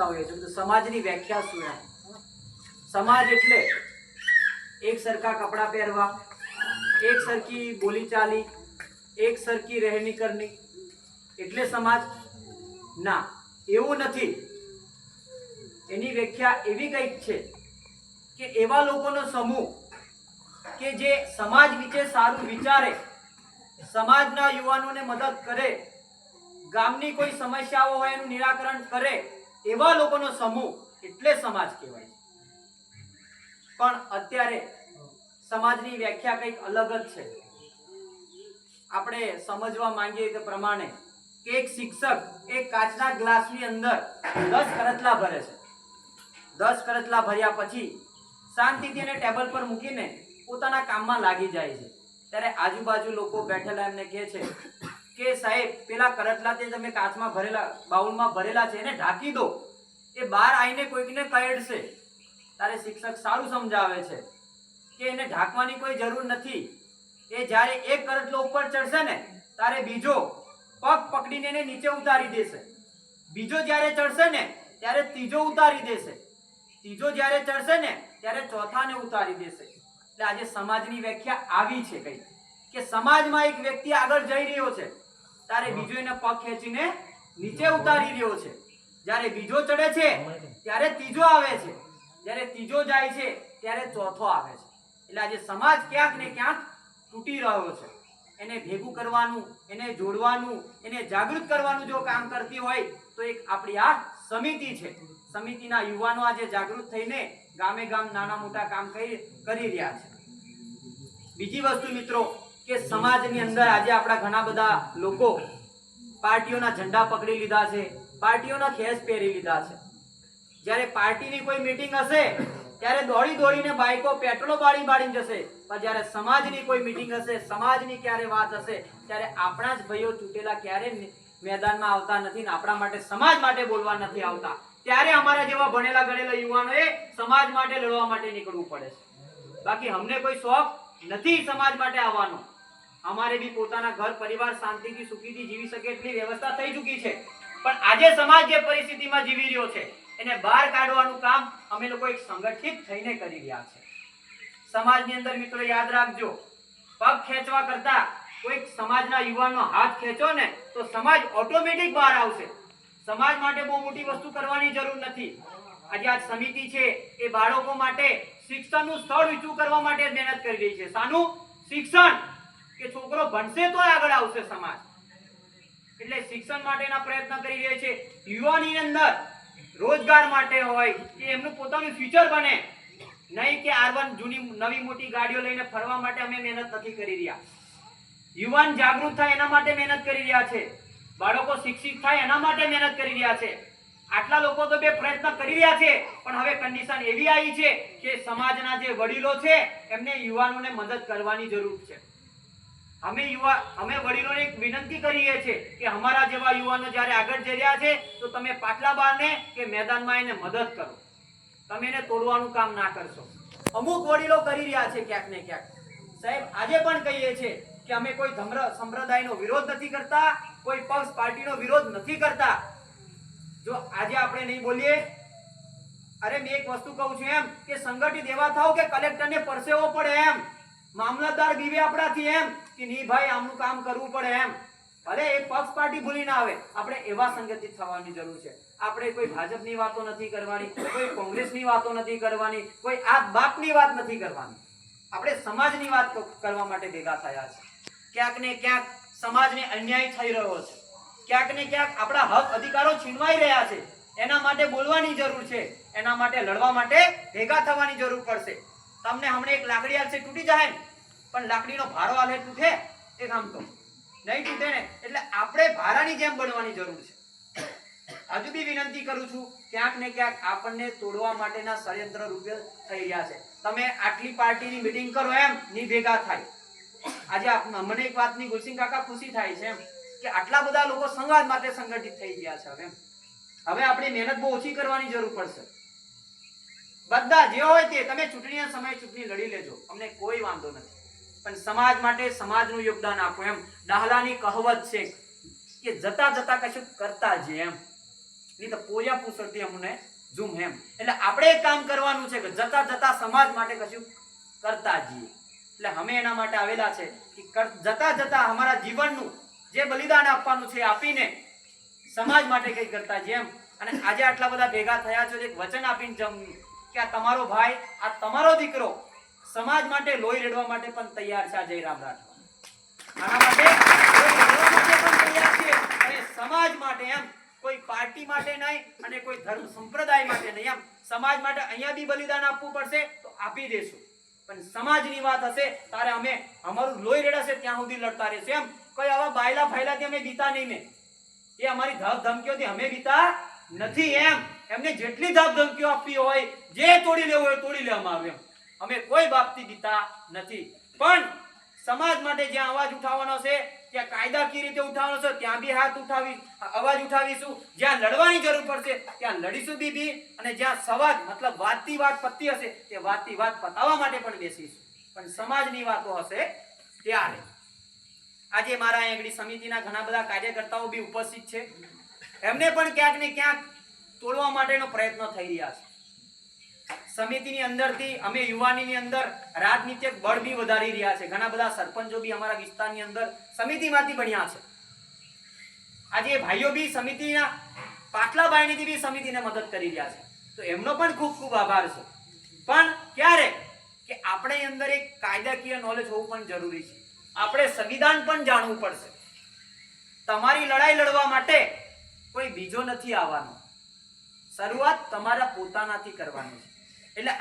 કરતા હોઈએ છીએ સમાજની વ્યાખ્યા શું એમ? સમાજ એટલે એક સરખા કપડાં પહેરવા, એક સરખી બોલીચાલી એક સરખી રહેણી કરની એટલે સમાજ? ના, એવું નથી. એની વ્યાખ્યા એવી કંઈક છે કે એવા લોકોનો સમૂહ કે જે સમાજ વિશે સારું વિચારે, સમાજના યુવાનોને મદદ કરે, ગામની કોઈ સમસ્યાઓ હોય એનું નિરાકરણ કરે એવા લોકોનો સમૂહ એટલે સમાજ કહેવાય છે. પણ અત્યારે સમાજની વ્યાખ્યા કંઈક અલગ જ છે. આપણે સમજવા માંગીએ તે પ્રમાણે કે એક શિક્ષક એક કાચના ગ્લાસની અંદર દસ કરતલા ભરે છે. દસ કરતલા ભર્યા પછી શાંતિથી એને ટેબલ પર મૂકીને પોતાના કામમાં લાગી જાય છે. ત્યારે આજુબાજુ લોકો બેઠેલા એમને કહે છે કે સાહેબ, પેલા કરતલા તે તમે કાચમાં ભરેલા, બાઉલમાં ભરેલા છે એને ઢાંકી દો. એ બહાર આવીને કોઈકને કહેડશે તારે શિક્ષક સારું સમજાવે છે કે એને ઢાંકવાની કોઈ જરૂર નથી. એ જ્યારે એક કરટલો ઉપર ચડશે ને ત્યારે બીજો પગ પકડીને એને નીચે ઉતારી દેશે. બીજો જ્યારે ચડશે ને, ત્યારે ત્રીજો ઉતારી દેશે. ત્રીજો જ્યારે ચડશે ને, ત્યારે ચોથાને ઉતારી દેશે. એટલે આજે સમાજની વ્યાખ્યા આવી છે કઈ, કે સમાજમાં એક વ્યક્તિ આગળ જઈ રહ્યો છે. ત્યારે બીજો એને પગ ખેંચીને નીચે ઉતારી રહ્યો છે. જ્યારે બીજો ચડે છે ત્યારે ત્રીજો આવે છે. જ્યારે ત્રીજો જાય છે ત્યારે ચોથો આવે છે. એટલે આજે સમાજ ક્યાંક ને ક્યાંક તૂટી રહ્યો છે. એને ભેગું કરવાનું એને જોડવાનું એને જાગૃત કરવાનું જો કામ કરતી હોય તો એક આપણી આ સમિતિ છે. સમિતિના યુવાનો આજે જાગૃત થઈને ગામે ગામ નાના મોટા કામ કરી કરી રહ્યા છે. બીજી વસ્તુ મિત્રો કે સમાજની અંદર આજે આપણા ઘણા બધા લોકો પાર્ટીઓના ઝંડા પકડી લીધા છે, પાર્ટીઓના ખેસ પહેરી લીધા છે. જ્યારે પાર્ટીની કોઈ મીટિંગ હશે, ત્યારે દોડી દોડીને બાઈકો પેટ્રોલ બાળી બાળી જશે. પણ જ્યારે સમાજની કોઈ મીટિંગ હશે, સમાજની ક્યારે વાત હશે, ત્યારે આપણા જ ભાઈઓ ચૂંટેલા ક્યારે મેદાનમાં આવતા નથી ને આપણા માટે સમાજ માટે બોલવા નથી આવતા. ત્યારે અમારા જેવા ભણેલા ગણેલા યુવાનોએ સમાજ માટે લડવા માટે નીકળવું પડે છે. બાકી અમને કોઈ શોખ નથી સમાજ માટે આવવાનો. અમારે બી પોતાના ઘર, પરિવાર શાંતિથી, સુખીથી જીવી શકે એટલી વ્યવસ્થા થઈ ચૂકી છે. પણ આજે સમાજ જે પરિસ્થિતિમાં જીવી રહ્યો છે, એને બહાર કાઢવાનું કામ અમે લોકો એક સંગઠિત થઈને કરી રહ્યા છે. સમાજની અંદર મિત્રો યાદ રાખજો, પગ ખેંચવા કરતા કોઈક સમાજના યુવાનનો હાથ ખેંચો ને તો સમાજ ઓટોમેટિક બહાર આવશે. સમાજ માટે બહુ મોટી વસ્તુ કરવાની જરૂર નથી. આજે આ સમિતિ છે, એ બાળકો માટે શિક્ષણનું સ્થળ ઊંચું કરવા માટે મહેનત કરી રહી છે. સાનું, શિક્ષણ કે છોકરો ભણશે તો આગળ આવશે સમાજ. એટલે શિક્ષણ માટેના પ્રયત્ન કરી રહ્યા છે. યુવાની અંદર રોજગાર માટે હોય કે એમનું પોતાનું ફ્યુચર બને. નહીં કે આરવન જૂની, નવી મોટી ગાડીઓ લઈને ફરવા માટે અમે મહેનત નથી કરી રહ્યા. યુવાન જાગૃત થાય એના માટે મહેનત કરી રહ્યા છે. બાળકો શિક્ષિત થાય એના માટે મહેનત કરી રહ્યા છે. આટલા લોકો તો બે પ્રયત્ન કરી રહ્યા છે, પણ હવે કન્ડિશન એવી આવી છે કે સમાજના જે વડીલો છે, એમને યુવાનોને મદદ કરવાની જરૂર છે. અમે યુવા, અમે વડીલોને એક વિનંતી કરીએ છીએ કે અમારા જેવા યુવાનો જ્યારે આગળ જઈ રહ્યા છે, તો તમે પાટલા બારને કે મેદાનમાં એને મદદ કરો. તમે એને તોડવાનું કામ ના કરશો. અમુક વડીલો કરી રહ્યા છે ક્યાંક ને ક્યાંક. સાહેબ, આજે પણ કહીએ છીએ કે અમે કોઈ ધમ્ર, સંપ્રદાયનો વિરોધ નથી કરતા, કોઈ પક્ષ, પાર્ટીનો વિરોધ નથી કરતા. જો આજે આપણે નહીં બોલીએ, અરે મેં એક વસ્તુ કહું છું એમ કે સંગઠિત એવા થાવ કે કલેક્ટરને પરસેવો પડે એમ. મામલતદાર ગીવે આપણાથી એમ કે ની ભાઈ, આમનું કામ કરવું પડે એમ. ભલે એ પક્ષ પાર્ટી ભૂલી ના આવે, આપણે એવા સંગઠિત થવાની જરૂર છે. આપણે કોઈ ભાજપની વાતો નથી કરવાની, કોઈ કોંગ્રેસની વાતો નથી કરવાની, કોઈ આ બાપની વાત નથી કરવાની. આપણે સમાજની વાત કરવા માટે ભેગા થયા છે. ક્યાંક ને ક્યાંક સમાજને અન્યાય થઈ રહ્યો છે. ક્યાંક ને ક્યાંક આપણા હક અધિકારો છીનવાઈ રહ્યા છે. એના માટે બોલવાની જરૂર છે. એના માટે લડવા માટે ભેગા થવાની જરૂર પડશે. તમને હમણાં એક લાકડી આવશે તૂટી જાય પણ લાકડીનો ભારો હાલે તૂટે, એ કામ તો નહીં તૂટે ને, એટલે આપણે ભારાની જેમ બનવાની જરૂર છે. હજુ બી વિનંતી કરું છું, ક્યાંક ને ક્યાંક આપણને તોડવા માટેના ષડયંત્ર રૂપે થઈ રહ્યા છે. તમે આટલી પાર્ટીની મિટિંગ કરો એમ, ની ભેગા થાય. આજે મને એક વાતની ગુલસિંહ કાકા ખુશી થાય છે એમ, કે આટલા બધા લોકો સંવાદ માટે સંગઠિત થઈ ગયા છે હવે હવે આપણે મહેનત બહુ ઓછી કરવાની જરૂર પડશે. બધા જે હોય તે, તમે ચૂંટણીના સમયે ચૂંટણી લડી લેજો. અમને કોઈ વાંધો નથી. પણ સમાજ માટે સમાજનું યોગદાન આપો એમ. દાહલાની કહેવત છે કે જતા જતા કશું કરતા જ એમ. નહીં તો પોયા પૂછતી અમને ઝૂમ એમ. એટલે આપણે કામ કરવાનું છે કે જતા જતા સમાજ માટે કશું કરતા જઈએ. એટલે અમે એના માટે આવેલા છે કે જતા જતા અમારા જીવનનું જે બલિદાન આપવાનું છે આપીને સમાજ માટે કંઈક કરતા જેમ અને આજે આટલા બધા ભેગા થયા છો, એક વચન આપીને જમ કે આ તમારો ભાઈ, આ તમારો દીકરો સમાજ માટે લોહી રેડવા માટે પણ તૈયાર છે આ જયરામ રાઠવા. તૈયાર સમાજ માટે એમ, કોઈ પાર્ટી માટે નહીં અને કોઈ ધર્મ સંપ્રદાય માટે નહીં. એમ, સમાજ માટે અહીંયા બી બલિદાન આપવું પડશે તો આપી દેશું. પણ સમાજની વાત હશે, તારે અમે, અમારું લોહી રેડાશે ત્યાં સુધી લડતા રહેશું. એમ, કોઈ આવા બાયલા ફાયલાથી અમે બીતા નહીં મેં. એ અમારી ધબ ધમકીઓથી અમે બીતા નથી એમ. એમને જેટલી ધબ ધમકીઓ આપવી હોય, જે તોડી લેવું હોય, તોડી લેવામાં આવે અમે કોઈ બાબતી દીતા નથી. પણ સમાજ માટે જ્યાં અવાજ ઉઠાવવાનો છે, ત્યાં કાયદાકીય રીતે ઉઠાવવાનો છે, ત્યાં બી હાથ ઉઠાવી, અવાજ ઉઠાવીશું. જ્યાં લડવાની જરૂર પડશે, ત્યાં લડીશું બી બી. અને જ્યાં સવાજ, મતલબ વાતથી વાત પતી હશે, તે વાતથી વાત પતાવવા માટે પણ બેસીશું. પણ સમાજની વાતો હશે ત્યારે. આજે મારા આગળ સમિતિના ઘણા બધા કાર્યકર્તાઓ બી ઉપસ્થિત છે. એમને પણ ક્યાંક ને ક્યાંક તોડવા માટેનો પ્રયત્ન થઈ રહ્યા છે. સમિતિની અંદરથી અમે યુવાનીની અંદર રાજનીતિક બળ બી વધારી રહ્યા છે. ઘણા બધા સરપંચો બી અમારા વિસ્તારની અંદર સમિતિમાંથી બન્યા છે. આજે ભાઈઓ બી સમિતિના, પાટલા બાયણીથી બી સમિતિને મદદ કરી રહ્યા છે. તો એમનો પણ ખૂબ ખૂબ આભાર છે. પણ ક્યારે કે આપણે અંદર એક કાયદાકીય નોલેજ હોવું પણ જરૂરી છે. આપણે સંવિધાન પણ જાણવું પડશે. તમારી લડાઈ લડવા માટે કોઈ બીજો નથી આવવાનો. શરૂઆત તમારા પોતાનાથી કરવાની છે. એટલે